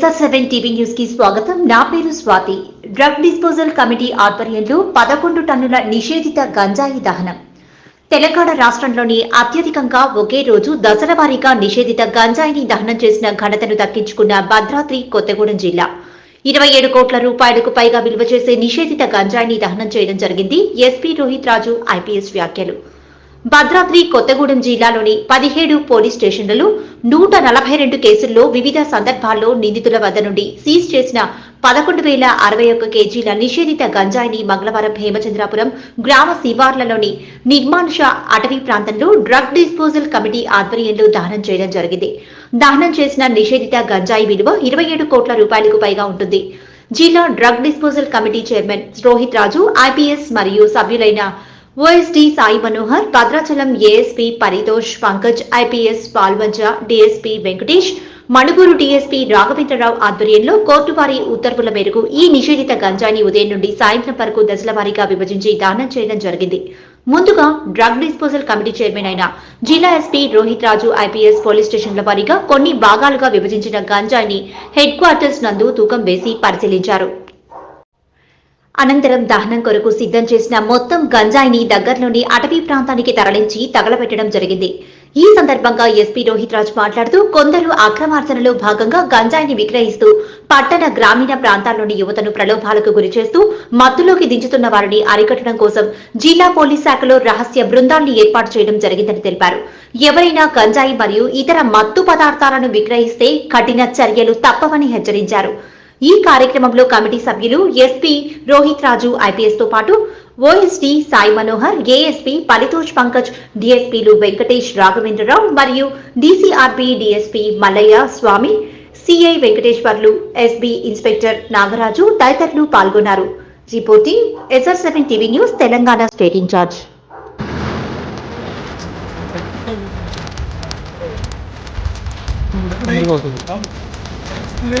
SR seven TV న్యూస్కి స్వాగతం. నా పేరు స్వాతి. డ్రగ్ డిస్పోజల్ కమిటీ ఆధ్వర్యంలో పదకొండు టన్నుల నిషేధిత గంజాయి దహనం. తెలంగాణ రాష్ట్రంలోని అత్యధికంగా ఒకే రోజు దశల వారీగా నిషేధిత గంజాయిని దహనం చేసిన ఘనతను దక్కించుకున్న భద్రాద్రి కొత్తగూడెం జిల్లా. ఇరవై ఏడు కోట్ల రూపాయలకు పైగా విలువ చేసే నిషేధిత గంజాయిని దహనం చేయడం జరిగింది. ఎస్పీ రోహిత్ రాజు ఐపీఎస్ వ్యాఖ్యలు. భద్రాద్రి కొత్తగూడెం జిల్లాలోని పదిహేడు పోలీస్ స్టేషన్లలో నూట నలభై రెండు కేసుల్లో వివిధ సందర్భాల్లో నిందితుల వద్ద నుండి సీజ్ చేసిన పదకొండు వేల అరవై ఒక్క కేజీల నిషేధిత గంజాయిని మంగళవారం హేమచంద్రాపురం గ్రామ శివార్లలోని నిర్మానుష అటవీ ప్రాంతంలో డ్రగ్ డిస్పోజల్ కమిటీ ఆధ్వర్యంలో దహనం చేయడం జరిగింది. దహనం చేసిన నిషేధిత గంజాయి విలువ ఇరవై ఏడు కోట్ల రూపాయలకు పైగా ఉంటుంది. జిల్లా drug disposal committee chairman Rohit Raju IPS మరియు సభ్యులైన OSD Sai Manohar Bhadrachalam ASP Paritosh Pankaj IPS Palvancha DSP Venkatesh Manuguru DSP Raghavendra Rao ఆధ్వర్యంలో కోర్టు వారి ఉత్తర్వుల మేరకు ఈ నిషేధిత గంజాని ఉదయం నుండి సాయంత్రం వరకు దశల వారీగా విభజించి దానం చేయడం జరిగింది. ముందుగా డ్రగ్ డిస్పోజల్ కమిటీ చైర్మన్ అయిన జిల్లా SP Rohit Raju IPS police స్టేషన్ల వారీగా కొన్ని భాగాలుగా విభజించిన గంజాయిని హెడ్ క్వార్టర్స్ నందు తూకం వేసి పరిశీలించారు. అనంతరం దహనం కొరకు సిద్ధం చేసిన మొత్తం గంజాయిని దగ్గరలోని అటవీ ప్రాంతానికి తరలించి తగలబెట్టడం జరిగింది. ఈ సందర్భంగా ఎస్పీ రోహిత్ రాజ్ మాట్లాడుతూ కొందరు అక్రమార్జనలో భాగంగా గంజాయిని విక్రయిస్తూ పట్టణ గ్రామీణ ప్రాంతాల్లోని యువతను ప్రలోభాలకు గురిచేస్తూ మత్తులోకి దించుతున్న వారిని అరికట్టడం కోసం జిల్లా పోలీస్ శాఖలో రహస్య బృందాన్ని ఏర్పాటు చేయడం జరిగిందని తెలిపారు. ఎవరైనా గంజాయి మరియు ఇతర మత్తు పదార్థాలను విక్రయిస్తే కఠిన చర్యలు తప్పవని హెచ్చరించారు. ఈ కార్యక్రమంలో కమిటీ సభ్యులు ఎస్పీ రోహిత్ రాజు ఐపీఎస్తో పాటు ఓఎస్డీ సాయి మనోహర్ ఏఎస్పీ పలితోష్ పంకజ్ డిఎస్పీలు వెంకటేష్ రాఘవేంద్రరావు మరియు DCRB DSP Mallaiah Swamy CI Venkateswarlu SB inspector Nagaraju తదితరులు పాల్గొన్నారు. Reporting SR seven TV news Telangana state incharge. ఏ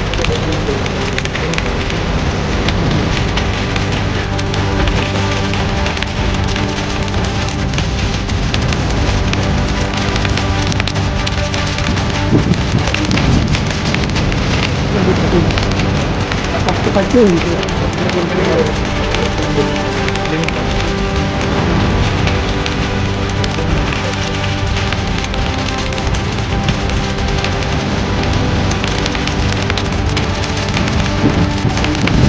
快救一救